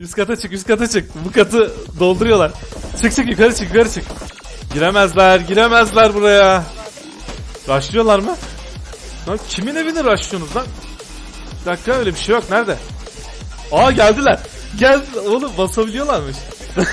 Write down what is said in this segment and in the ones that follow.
Üst kata çık üst kata çık. Bu katı dolduruyorlar. Çık çık yukarı çık yukarı çık. Giremezler giremezler buraya. Rushlıyorlar mı? Lan kimin evini rushlıyorsunuz lan? Bir dakika öyle bir şey yok nerede? Aa geldiler. Gel oğlum basabiliyorlarmış.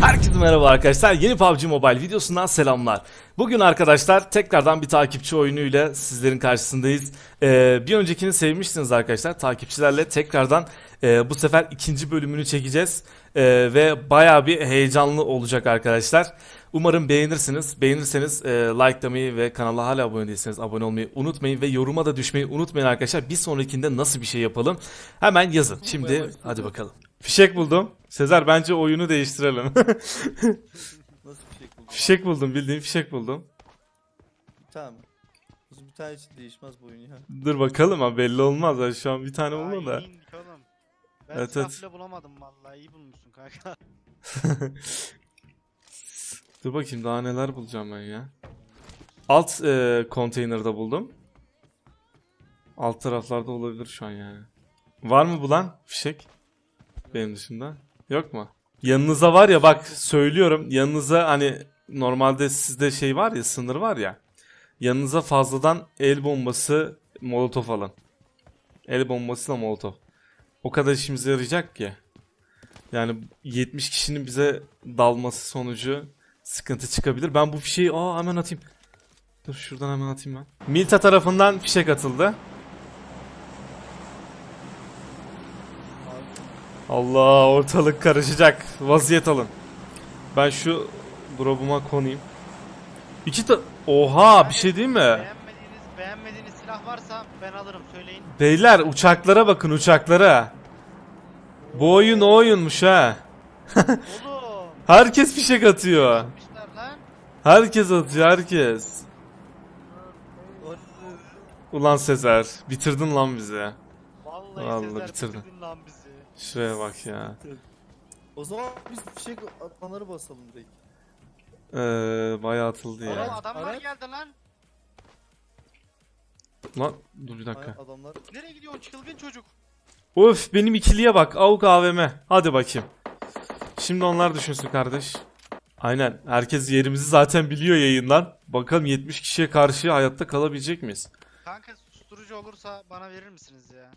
Herkese merhaba arkadaşlar. Yeni PUBG Mobile videosundan selamlar. Bugün arkadaşlar tekrardan bir takipçi oyunuyla sizlerin karşısındayız. Ee, bir öncekini sevmiştiniz arkadaşlar. Takipçilerle tekrardan e, bu sefer ikinci bölümünü çekeceğiz. Ee, ve baya bir heyecanlı olacak arkadaşlar. Umarım beğenirsiniz. Beğenirseniz e, likelamayı ve kanala hala abone değilseniz abone olmayı unutmayın ve yoruma da düşmeyi unutmayın arkadaşlar. Bir sonrakinde nasıl bir şey yapalım hemen yazın. Şimdi hadi bakalım. Fişek buldum. Sezer bence oyunu değiştirelim. Nasıl bir şey buldun? Fişek buldum bildiğin fişek buldum. Tamam. Nasıl bir tane için değişmez bu oyun ya. Dur bakalım ha belli olmaz. Ha, Şu an bir tane olmadı da. Ay, iyiymiş oğlum. Ben Evet, silah evet. bile bulamadım vallahi iyi bulmuşsun kanka. Dur bakayım daha neler bulacağım ben ya. Alt e, konteynerda buldum. Alt taraflarda olabilir şu an yani. Var mı bulan fişek? Benim dışında. Yok mu? Yanınıza var ya bak söylüyorum yanınıza hani normalde sizde şey var ya sınır var ya. Yanınıza fazladan el bombası molotof alın. El bombasıyla molotof. O kadar işimize yarayacak ki. Yani 70 kişinin bize dalması sonucu sıkıntı çıkabilir. Ben bu fişeği aa hemen atayım. Dur şuradan hemen atayım ben. Milta tarafından fişek atıldı. Allah ortalık karışacak. Vaziyet alın. Ben şu drop'uma konayım. İki ta... Oha bir şey değil mi? Beğenmediğiniz, beğenmediğiniz silah varsa ben alırım söyleyin. Beyler uçaklara bakın uçaklara. Bu oyun o oyunmuş ha. Oğlum. Herkes fişek atıyor. Yapmışlar lan. Herkes atıyor herkes. Ulan Sezer bitirdin lan bizi. Vallahi, Vallahi Sezer bitirdim. bitirdin lan bizi. Şuraya bak ya. O zaman biz fişek atmaları basalım direkt. Ee, bayağı atıldı Oğlum ya. adamlar Araç- geldi lan. Lan dur bir dakika. Ay, adamlar Nereye gidiyorsun çılgın çocuk? Öf benim ikiliye bak. Avuk AVM. Hadi bakayım. Şimdi onlar düşünsün kardeş. Aynen. Herkes yerimizi zaten biliyor yayından. Bakalım 70 kişiye karşı hayatta kalabilecek miyiz? Kanka susturucu olursa bana verir misiniz ya?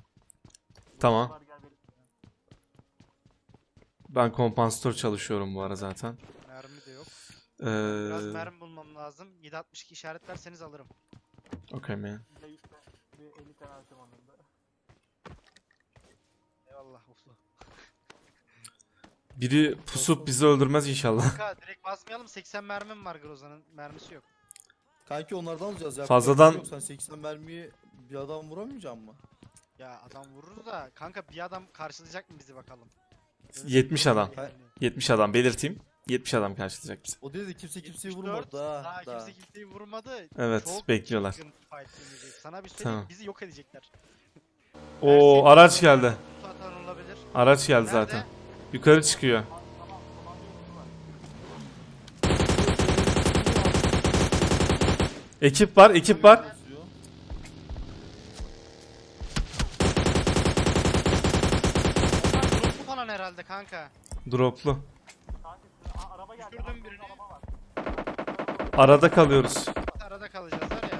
Tamam. Ben kompansatör çalışıyorum bu ara zaten. Yok. Ee, Biraz mermi bulmam lazım. 762 işaret verseniz alırım. okay man. Eyvallah uflu. Biri pusup bizi öldürmez inşallah. Kanka direkt basmayalım 80 mermim var Groza'nın mermisi yok. Kanki onlardan alacağız ya. Fazladan- Yok, sen 80 mermiyi bir adam vuramayacak mı? Ya adam vurur da kanka bir adam karşılayacak mı bizi bakalım. 70 adam. Ha- 70 adam belirteyim. 70 adam karşılayacak bizi. O değil de kimse kimseyi 74, vurmadı daha. Daha daha. kimse kimseyi vurmadı. Evet, Çok bekliyorlar. çılgın fight dönecek. Sana bir söyleyeyim Tamam. bizi yok edecekler. O araç geldi. Bu atan olabilir. Araç geldi Nerede? zaten. Yukarı çıkıyor. Ekip var, ekip var. Droplu falan herhalde kanka. Droplu. Düşürdüm birini. Arada kalıyoruz. Arada kalacağız var ya.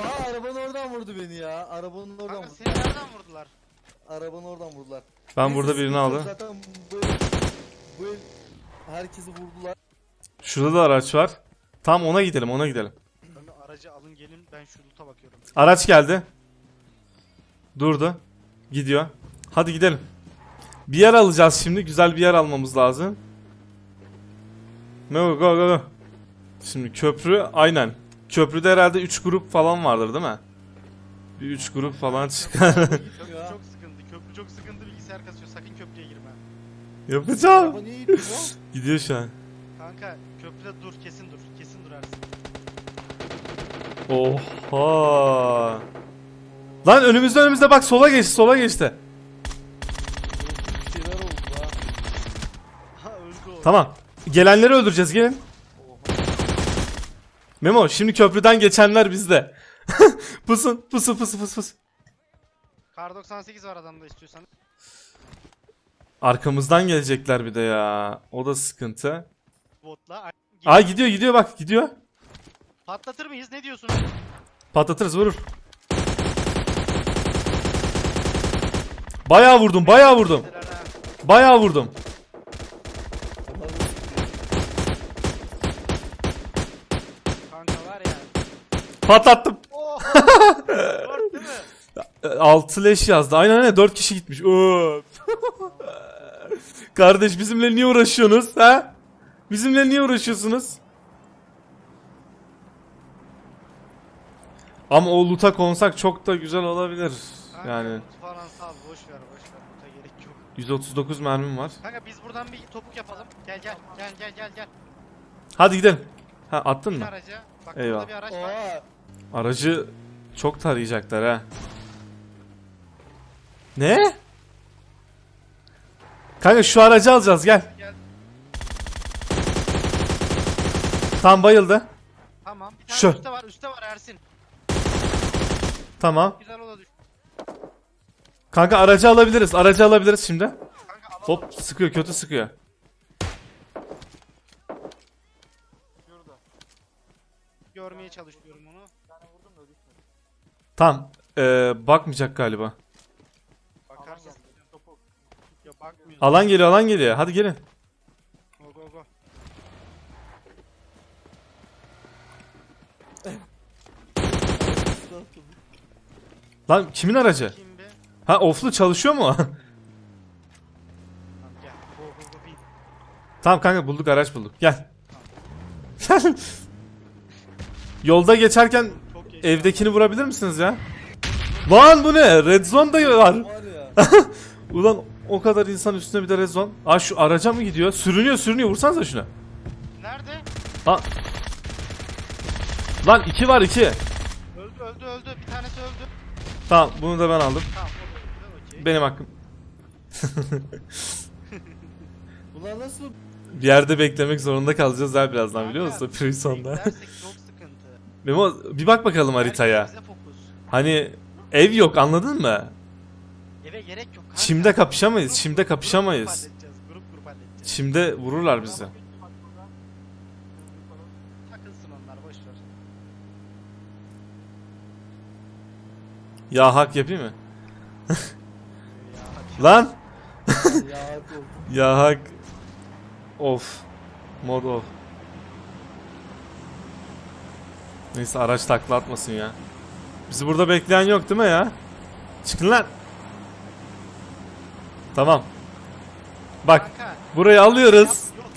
Oha arabanın oradan vurdu beni ya. Arabanın oradan Kanka vurdu. seni nereden vurdular? Arabanın oradan vurdular. Ben Neyse, burada birini sıkıntı yok. aldım. Zaten bu el, bu el herkesi vurdular. Şurada da araç var. Tam ona gidelim, ona gidelim. Aracı alın gelin ben şu loot'a bakıyorum. Araç geldi. Durdu. Gidiyor. Hadi gidelim. Bir yer alacağız şimdi. Güzel bir yer almamız lazım. Go go go. Şimdi köprü aynen. Köprüde herhalde 3 grup falan vardır değil mi? Bir 3 grup falan çıkar. Köprü çok sıkıntı. Köprü çok sıkıntı bilgisayar kasıyor. Sakın köprüye girme. Yapacağım. Araba niye gidiyor bu? Gidiyor şu an. Kanka köprüde dur kesin dur. Kesin durarsın. Oha. Lan önümüzde önümüzde bak sola geçti sola geçti. Bir şeyler oldu ha. Ha öldü o. Tamam. Gelenleri öldüreceğiz gelin. Memo şimdi köprüden geçenler bizde. pusun pusu pusu pusu pusu. Kar 98 var adamda istiyorsan. Arkamızdan gelecekler bir de ya. O da sıkıntı. Botla. Ay- Aa gidiyor gidiyor bak gidiyor. Patlatır mıyız? Ne diyorsun? Patlatırız vurur. Bayağı vurdum bayağı vurdum. Bayağı vurdum. Ama Kanka var ya. Patlattım. Oh! Dört değil mi? 6 leş yazdı. Aynen aynen 4 kişi gitmiş. Kardeş bizimle niye uğraşıyorsunuz ha? Bizimle niye uğraşıyorsunuz? Ama o loot'a konsak çok da güzel olabilir. Kanka, Yani loot falan sal boş ver boş ver. Loot'a gerek yok. 139 mermim var. Kanka biz buradan bir topuk yapalım. Gel gel gel gel gel gel. Hadi gidelim. Ha attın mı? araca. Bak Eyvah. burada bir araç var. Oha. Aracı çok tarayacaklar ha. Ne? Kanka şu aracı alacağız gel. Gel. Tam bayıldı. Tamam. Bir tane Şu. üstte var. Üstte var Ersin. Tamam. Güzel ola düş. Kanka aracı alabiliriz. Aracı alabiliriz şimdi. Kanka alalım. Hop sıkıyor kötü sıkıyor. Şurada. Görmeye çalışıyorum onu. Tamam. Ee, bakmayacak galiba. Bakarsın. Ya bakmıyor. Alan geliyor alan geliyor. Hadi gelin. Go go go. Lan kimin aracı? Kim be? Ha oflu çalışıyor mu? Tamam gel. Go go go bin. tamam kanka bulduk araç bulduk. Gel. Yolda geçerken evdekini vurabilir misiniz ya? Lan bu ne? Red zone da var. Var ya. Ulan o kadar insan üstüne bir de red zone. Aa şu araca mı gidiyor? Sürünüyor sürünüyor. Vursanıza şuna. Nerede? Ha. Lan iki var iki. Öldü öldü öldü. Bir tanesi öldü. Tamam bunu da ben aldım. Tamam o da öldü. Benim hakkım. Bunlar nasıl? Bir yerde beklemek zorunda kalacağız daha birazdan biliyor musun? Prison'da. Sıkıntı. Memo bir bak bakalım haritaya. Herkes bize fokus. Hani ev yok anladın mı? Eve gerek yok kanka. Çimde kapışamayız, Grup- çimde grup- kapışamayız. Grup halledeceğiz. Grup grup halledeceğiz. Çimde vururlar bizi. Takılsın onlar boş ver. Ya hak yapayım mı? Lan! ya hak. Of. Mod off. Neyse araç takla atmasın ya. Bizi burada bekleyen yok değil mi ya? Çıkın lan. Tamam. Bak Kanka. burayı alıyoruz.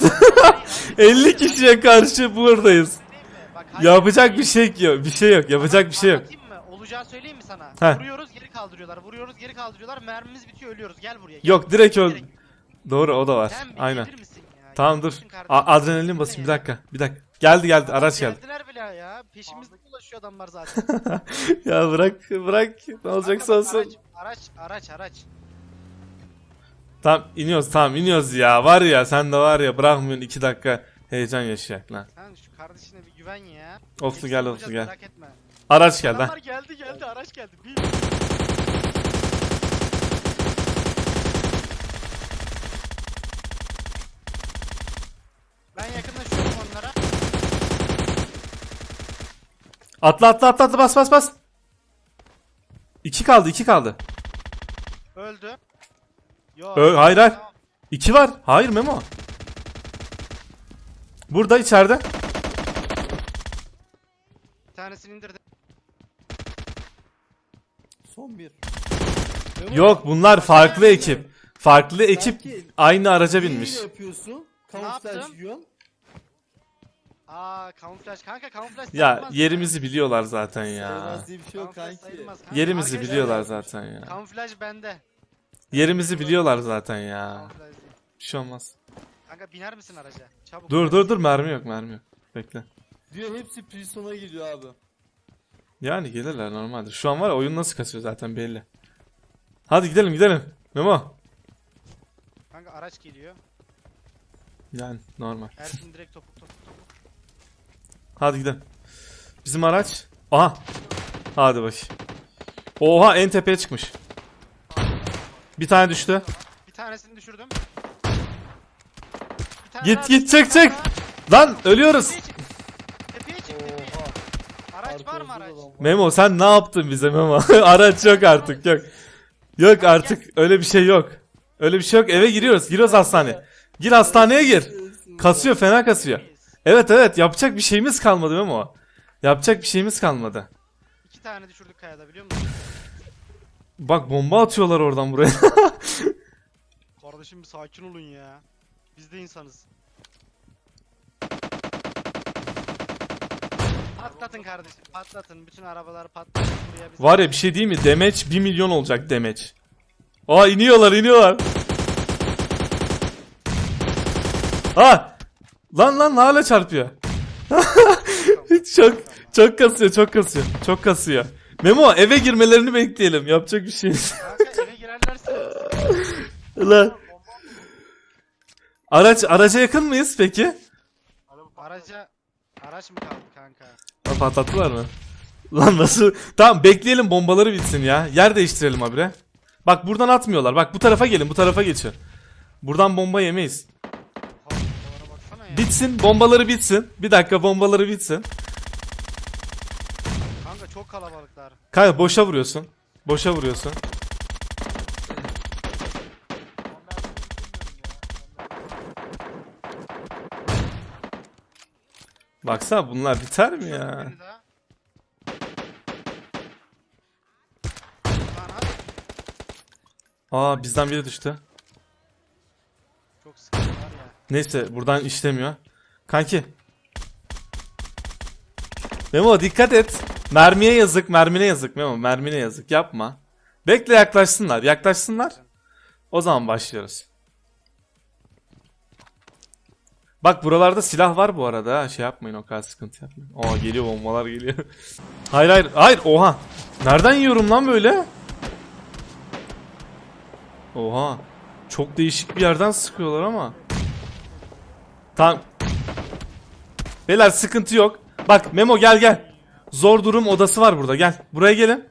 Yok, hayır, hayır. 50 kişiye karşı buradayız. Bak, hayır, Yapacak bir şey yok. Bir şey yok. Yapacak bir şey yok. Anlatayım mı? Olacağı söyleyeyim mi sana? Heh. Vuruyoruz geri kaldırıyorlar. Vuruyoruz geri kaldırıyorlar. Mermimiz bitiyor ölüyoruz. Gel buraya. Gel. Yok direkt öl. Doğru o da var. Sen Aynen. Tamam dur. A- adrenalin basayım bir dakika. Bir dakika. Geldi geldi araç geldi. Geldiler bile ya. Peşimizde dolaşıyor adamlar zaten. ya bırak bırak. Ne olacaksa Kanka bak, olsun. Araç, araç, araç, araç. Tamam iniyoruz tamam iniyoruz ya. Var ya sen de var ya bırakmıyorsun iki dakika heyecan yaşayak lan. Sen şu kardeşine bir güven ya. Oflu Hepsini gel bulacağız, oflu gel. Merak etme. Araç geldi ha. Adamlar geldi geldi araç geldi. Bir. Ben yakınlaşıyorum onlara. Atla atla atla atla bas bas bas. İki kaldı iki kaldı. Öldü. Yok. Ö- hayır, hayır. Tamam. İki var. Hayır Memo. Burada içeride. Bir tanesini indirdim. Son bir. Yok bunlar farklı ekip. Farklı ekip Belki- aynı araca binmiş. yapıyorsun? Ne Kamuflaj yaptım? yiyorsun. Aa kamuflaj kanka kamuflaj Ya sayılmaz yerimizi biliyorlar zaten ya. Sayılmaz diye bir şey yok Kamuflaj kanki. sayılmaz kanka. Yerimizi Arkadaşlar, biliyorlar zaten ya. Kamuflaj bende. Yerimizi biliyorlar zaten ya. Kamuflaj değil. Bir şey olmaz. Kanka biner misin araca? Çabuk. Dur dur dur mermi yok mermi yok. Bekle. Diyor hepsi Prison'a geliyor abi. Yani gelirler normaldir. Şu an var ya oyun nasıl kasıyor zaten belli. Hadi gidelim gidelim. Memo. Kanka araç geliyor. Yani normal. Ersin direkt topuk topuk. Hadi gidelim. Bizim araç. Aha. Hadi bakayım. Oha en tepeye çıkmış. Bir tane düştü. Bir tanesini düşürdüm. Bir tane Git daha git. Lan ölüyoruz. Tepeye çık. Tepeye çık tepeye. Oha. Araç var mı Arkamızda araç? da adam var. Memo sen ne yaptın bize Memo? Araç yok artık yok. Yok artık öyle bir şey yok. Öyle bir şey yok. Eve giriyoruz. Giriyoruz hastaneye. Gir hastaneye gir. Kasıyor fena kasıyor. Evet evet yapacak bir şeyimiz kalmadı Memo. Yapacak bir şeyimiz kalmadı. İki tane düşürdük kayada biliyor musun? Bak bomba atıyorlar oradan buraya. Kardeşim bir sakin olun ya. Biz de insanız. Patlatın kardeşim patlatın. Bütün arabaları patlatın buraya biz. Var ya bir şey değil mi? Demeç 1 milyon olacak demeç. Aa iniyorlar iniyorlar. Ha! Lan lan hala çarpıyor. çok çok kasıyor çok kasıyor. Çok kasıyor. Memo eve girmelerini bekleyelim. Yapacak bir şey. yok. Kanka eve girerlerse Lan. Araç araca yakın mıyız peki? araca araç mı kaldı kanka? Ha, patlattılar mı? Lan nasıl? Tamam bekleyelim bombaları bitsin ya. Yer değiştirelim habire. Bak buradan atmıyorlar. Bak bu tarafa gelin bu tarafa geçin. Buradan bomba yemeyiz. Oha, bombalara baksana ya. Bitsin bombaları bitsin. Bir dakika bombaları bitsin. Kanka çok kalabalıklar. Kanka boşa vuruyorsun. Boşa vuruyorsun. Baksana bunlar biter mi ya? Biri daha. Aa bizden biri düştü. Neyse buradan işlemiyor. Kanki. Memo dikkat et. Mermiye yazık, mermine yazık Memo, mermine yazık. Yapma. Bekle yaklaşsınlar, yaklaşsınlar. O zaman başlıyoruz. Bak buralarda silah var bu arada ha. Şey yapmayın o kadar sıkıntı yapmayın. Aa geliyor bombalar geliyor. hayır hayır hayır oha. Nereden yiyorum lan böyle? Oha. Çok değişik bir yerden sıkıyorlar ama. Tamam. Beyler sıkıntı yok. Bak Memo gel gel. Zor durum odası var burada gel. Buraya gelin.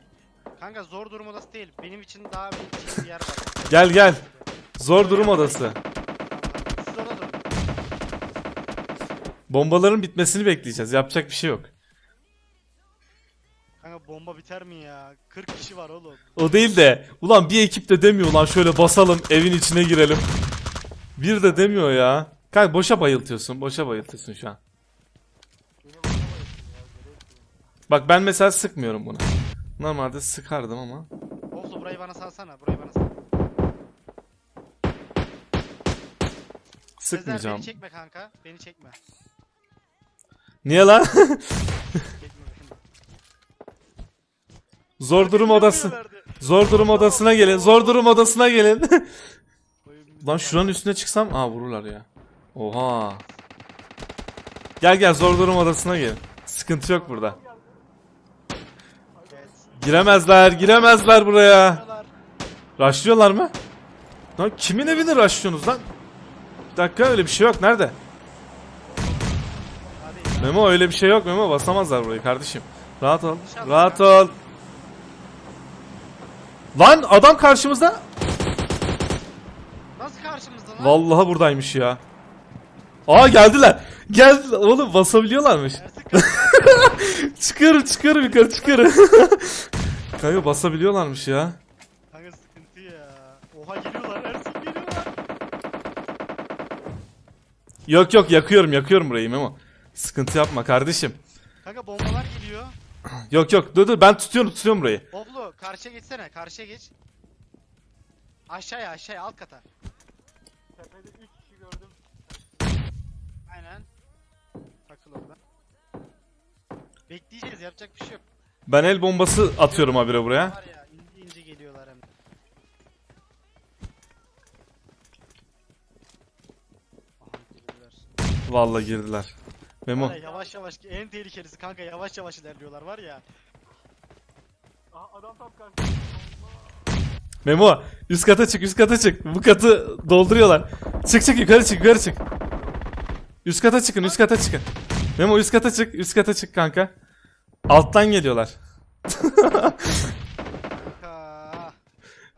Kanka zor durum odası değil. Benim için daha bir, şey bir yer var. Gel gel. Zor durum odası. Siz orada durun. Bombaların bitmesini bekleyeceğiz. Yapacak bir şey yok. Kanka bomba biter mi ya? 40 kişi var oğlum. O değil de ulan bir ekip de demiyor lan şöyle basalım evin içine girelim. Bir de demiyor ya. Kanka boşa bayıltıyorsun. Boşa bayıltıyorsun şu an. Bak ben mesela sıkmıyorum bunu. Normalde sıkardım ama. Oldu burayı bana salsana. Burayı bana sal. Sezer Sıkmayacağım. beni çekme kanka. Beni çekme. Niye lan? Çekme beni. Zor durum odası. Verdi. Zor durum odasına gelin. Zor durum odasına gelin. Lan şuranın üstüne çıksam aa vururlar ya. Oha. Gel gel zor durum odasına gelin. Sıkıntı yok burada. Giremezler, giremezler buraya. Raşlıyorlar mı? Lan kimin evini raşlıyorsunuz lan? Bir dakika öyle bir şey yok. Nerede? Memo öyle bir şey yok Memo. Basamazlar burayı kardeşim. Rahat ol. Rahat ol. Lan adam karşımızda. Nasıl karşımızda lan? Vallahi buradaymış ya. Aa geldiler. Geldiler. Oğlum basabiliyorlarmış. Ersin kanka. Çıkar çıkar yukarı çıkar. Kanka basabiliyorlarmış ya. Kanka sıkıntı ya. Oha geliyorlar Ersin geliyorlar. Yok yok yakıyorum yakıyorum burayı Memo. Sıkıntı yapma kardeşim. Kanka bombalar geliyor. Yok yok dur dur ben tutuyorum tutuyorum burayı. Oblu karşıya geçsene karşıya geç. Aşağıya aşağıya alt kata. Tepede 3 kişi gördüm. Aynen. Takıl orada. Bekleyeceğiz yapacak bir şey yok. Ben el bombası atıyorum habire buraya. Var ya ince ince geliyorlar hem. Aha girdiler. Vallahi girdiler. Memo. Var ya, yavaş yavaş en tehlikelisi kanka yavaş yavaş ilerliyorlar var ya. Aha adam tam karşı. Memo üst kata çık üst kata çık. Bu katı dolduruyorlar. Çık çık yukarı çık yukarı çık. Üst kata çıkın üst kata çıkın. Memo üst kata çık üst kata çık kanka. Alttan geliyorlar.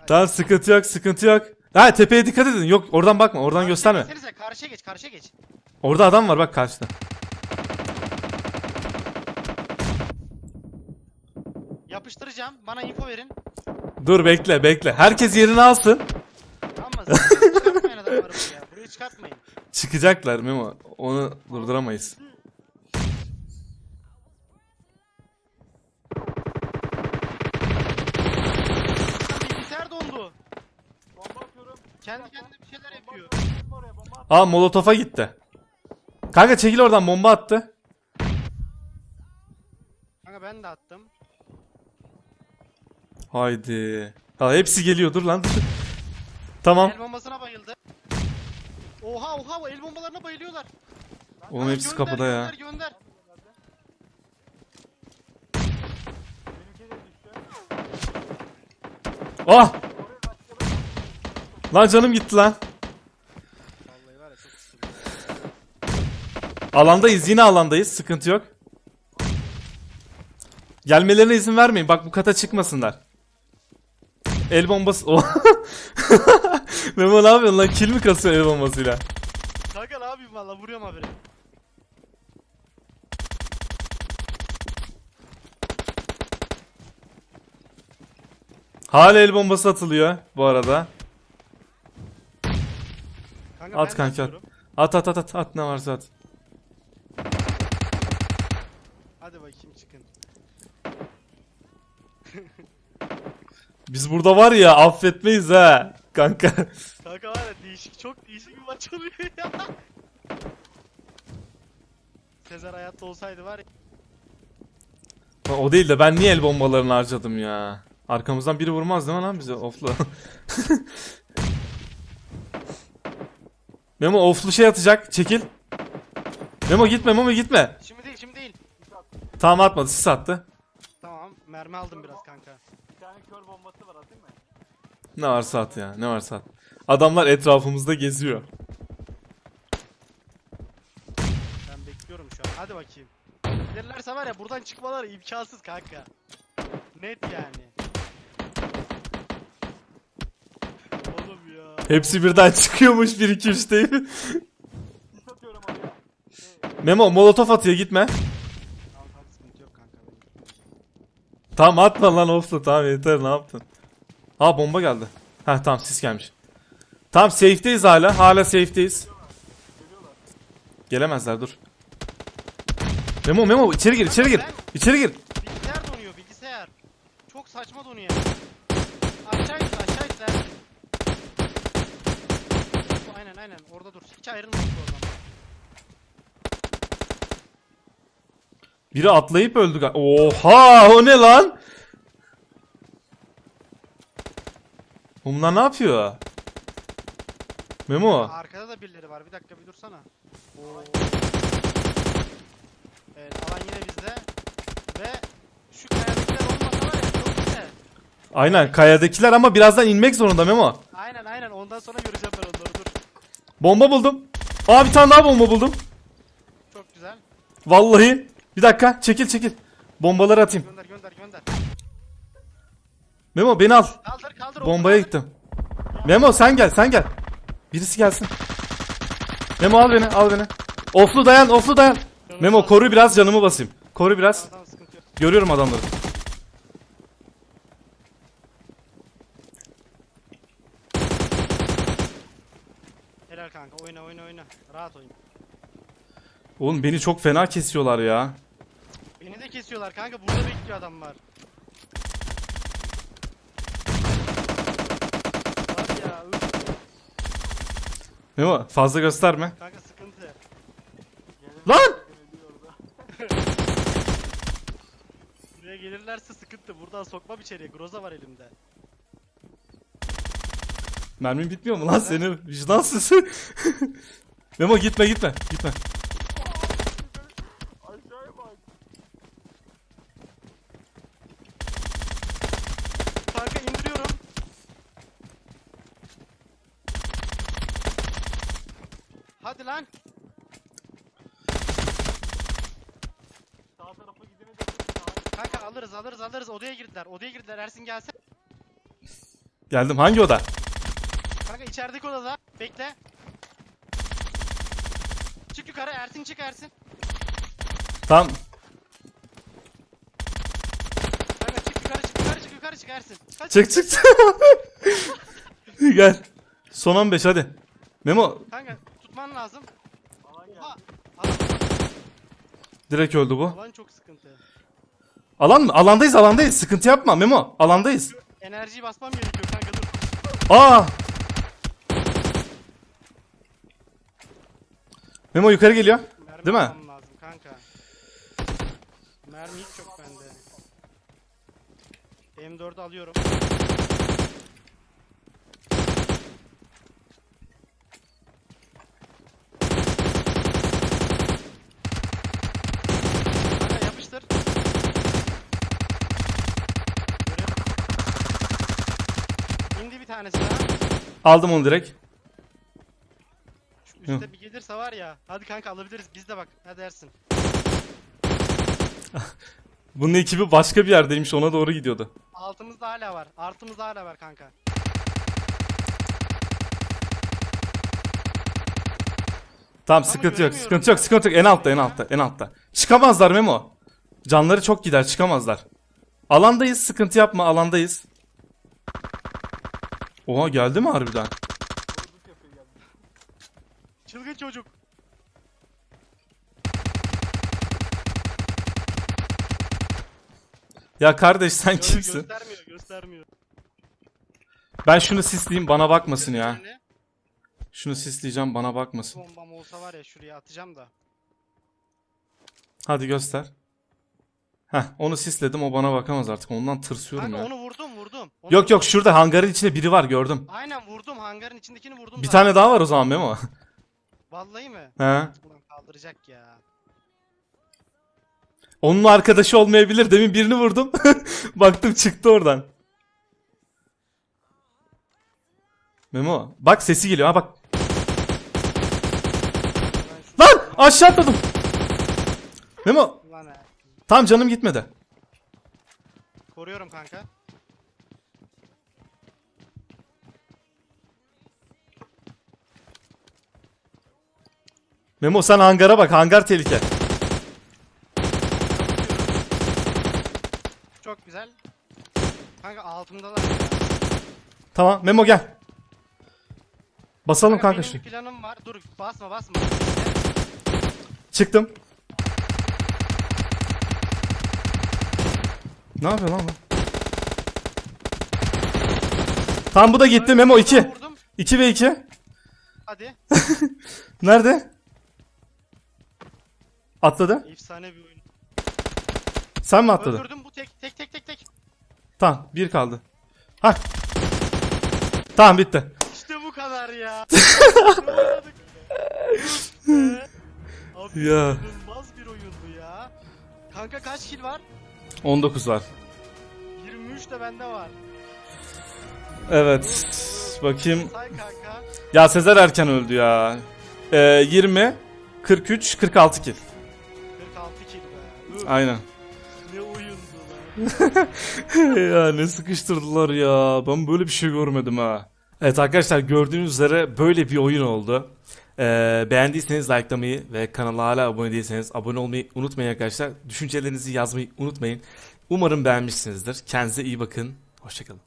Tamam sıkıntı yok sıkıntı yok. Ha tepeye dikkat edin. Yok oradan bakma oradan Karşıya gösterme. geçsenize, Karşıya geç karşıya geç. Orada adam var bak karşıda. Yapıştıracağım. Bana info verin. Dur bekle bekle. Herkes yerini alsın. Tamam mı? Zaten çıkartmayın adamları buraya. Buraya çıkartmayın. Çıkacaklar Memo. Onu durduramayız. Bilgisayar dondu. Kendi kendine bir şeyler yapıyor. Aa molotofa gitti. Kanka çekil oradan bomba attı. Kanka ben de attım. Haydi. Ha hepsi geliyor dur lan. dur. tamam. El bombasına bayıldı. Oha oha el bombalarına bayılıyorlar. Oğlum hepsi gönder, kapıda ya. Gönder gönder. Ah! Lan canım gitti lan. Alandayız yine alandayız sıkıntı yok. Gelmelerine izin vermeyin bak bu kata çıkmasınlar. El bombası... Memo ne yapıyorsun lan kill mi kasıyor el bombasıyla? Kanka ne yapayım valla vuruyorum haberi. Hala el bombası atılıyor bu arada. Kanka At ben de kanka. atıyorum. At at at at at ne varsa at. Hadi bakayım çıkın. Biz burada var ya affetmeyiz ha kanka. Kanka var ya değişik çok değişik bir maç oluyor ya. Sezer hayatta olsaydı var ya. o değil de ben niye el bombalarını harcadım ya? Arkamızdan biri vurmaz değil mi lan bize ofla? Memo oflu şey atacak çekil. Memo gitme Memo gitme. Şimdi değil şimdi değil. Tamam atmadı sis attı. Tamam mermi aldım biraz kanka. Ne varsa at ya ne varsa at. Adamlar etrafımızda geziyor. Ben bekliyorum şu an. Hadi bakayım. Gelirlerse var ya buradan çıkmaları imkansız kanka. Net yani. Oğlum ya. Hepsi birden çıkıyormuş 1 2 3 değil mi? Memo molotof atıyor gitme. Tamam tamam sıkıntı yok kanka. Tamam atma lan oflu tamam yeter ne yaptın? Ha bomba geldi. Ha tamam sis gelmiş. Tamam safe'deyiz hala. Hala safe'deyiz. Gelemezler dur. Memo Memo içeri gir içeri gir. İçeri gir. Bilgisayar donuyor bilgisayar. Çok saçma donuyor. Aşağı git aşağı sen. Aynen aynen orada dur. Hiç ayrılma oradan. Biri atlayıp öldü. Oha o ne lan? Bunlar ne yapıyor? Memo. Arkada da birileri var. Bir dakika bir dursana. Oo. Evet alan yine bizde. Ve şu kayadakiler olmasa var ya çok güzel. Aynen kayadakiler ama birazdan inmek zorunda Memo. Aynen aynen ondan sonra göreceğim ben onları dur. Bomba buldum. Aa bir tane daha bomba buldum. Çok güzel. Vallahi. Bir dakika çekil çekil. Bombaları atayım. Gönder gönder gönder. Memo beni al. Kaldır kaldır. Bombaya kaldır. gittim. Memo sen gel sen gel. Birisi gelsin. Memo al beni al beni. Oflu dayan oflu dayan. Memo koru biraz canımı basayım. Koru biraz. Tamam tamam sıkıntı yok. Görüyorum adamları. Helal kanka oyna oyna oyna. Rahat oyna. Oğlum beni çok fena kesiyorlar ya. Beni de kesiyorlar kanka burada bekliyor adamlar. Var ya üf, Memo fazla gösterme. kanka sıkıntı. Lan! Buraya gelirlerse sıkıntı. Buradan sokmam içeriye. Groza var elimde. Mermin bitmiyor mu lan senin? Vicdansız. Memo gitme gitme gitme. Kanka indiriyorum. Hadi lan. Kanka alırız alırız alırız alırız. Odaya girdiler. Odaya girdiler. Ersin gelsin. Geldim. Hangi oda? Kanka içerideki odada. Bekle. Çık yukarı Ersin çık Ersin. Tamam. Kanka çık yukarı çık yukarı çık yukarı çık Ersin. Kaç. Çık çık. çık. Gel. Son 15 hadi. Memo Kanka tutman lazım. Alan geldi. Oha. Alan, direkt öldü bu. alan çok sıkıntı. Alan mı? Alandayız alandayız. Sıkıntı yapma Memo. Alandayız. Enerjiyi basmam gerekiyor kanka dur. Aa! Memo yukarı geliyor. Mermi Değil mi? almam lazım kanka. Mermi hiç yok bende. M4'ü alıyorum. Kanka yapıştır. Bir tanesi daha. Aldım onu direkt. Şu üstte bir gelirse var ya. Hadi kanka alabiliriz. Biz de bak. Hadi Ersin. Bunun ekibi başka bir yerdeymiş ona doğru gidiyordu. Altımızda hala var. Artımızda hala var kanka. Tamam sıkıntı yok göremiyorum sıkıntı yok sıkıntı yok en altta en altta en altta. Çıkamazlar Memo. Canları çok gider çıkamazlar. Alandayız sıkıntı yapma alandayız. Oha geldi mi harbiden? Çılgın çocuk. Ya kardeş sen yo, kimsin? Göstermiyor göstermiyor. Ben şunu sisleyeyim bana bakmasın ya. Üzerine Şunu sisleyeceğim bana bakmasın. Bombam olsa var ya şuraya atacağım da. Hadi göster. Heh onu sisledim o bana bakamaz artık ondan tırsıyorum Kanka ya. onu vurdum vurdum. Onu Yok yok şurada hangarın içinde biri var gördüm. Aynen vurdum hangarın içindekini vurdum Bir tane daha var o zaman Memo. Vallahi mi? He. Ulan kaldıracak ya. Onun arkadaşı olmayabilir. Demin birini vurdum. Baktım çıktı oradan. Memo. Bak sesi geliyor. Ha bak. Lan aşağı atladım. Memo. He. Tam canım gitmedi. Koruyorum kanka. Memo sen hangara bak. Hangar tehlike. Çok güzel. Kanka altımdalar. Tamam Memo gel. Basalım kanka benim şu. bir planım var. Dur basma basma. Çıktım. Ne yapıyor lan bu? Tam bu da gitti Memo 2. Vurdum. 2 ve 2. Hadi. Nerede? Atladı. Efsane bir oyun. Sen mi atladın? Öldürdüm bu tek tek tek tek tek. Tamam bir kaldı. Ha. Tamam bitti. İşte bu kadar ya. Abi Ya. inanılmaz bir oyundu ya. Kanka kaç kill var? 19 var. 23 de bende var. Evet. Bakayım. Say kanka. Ya Sezer erken öldü ya. Ee, 20 43 46 kill. Aynen. ne oyundu lan. ya ne sıkıştırdılar ya. Ben böyle bir şey görmedim ha. Evet arkadaşlar gördüğünüz üzere böyle bir oyun oldu. Ee, beğendiyseniz likelamayı ve kanala hala abone değilseniz abone olmayı unutmayın arkadaşlar. Düşüncelerinizi yazmayı unutmayın. Umarım beğenmişsinizdir. Kendinize iyi bakın. Hoşçakalın.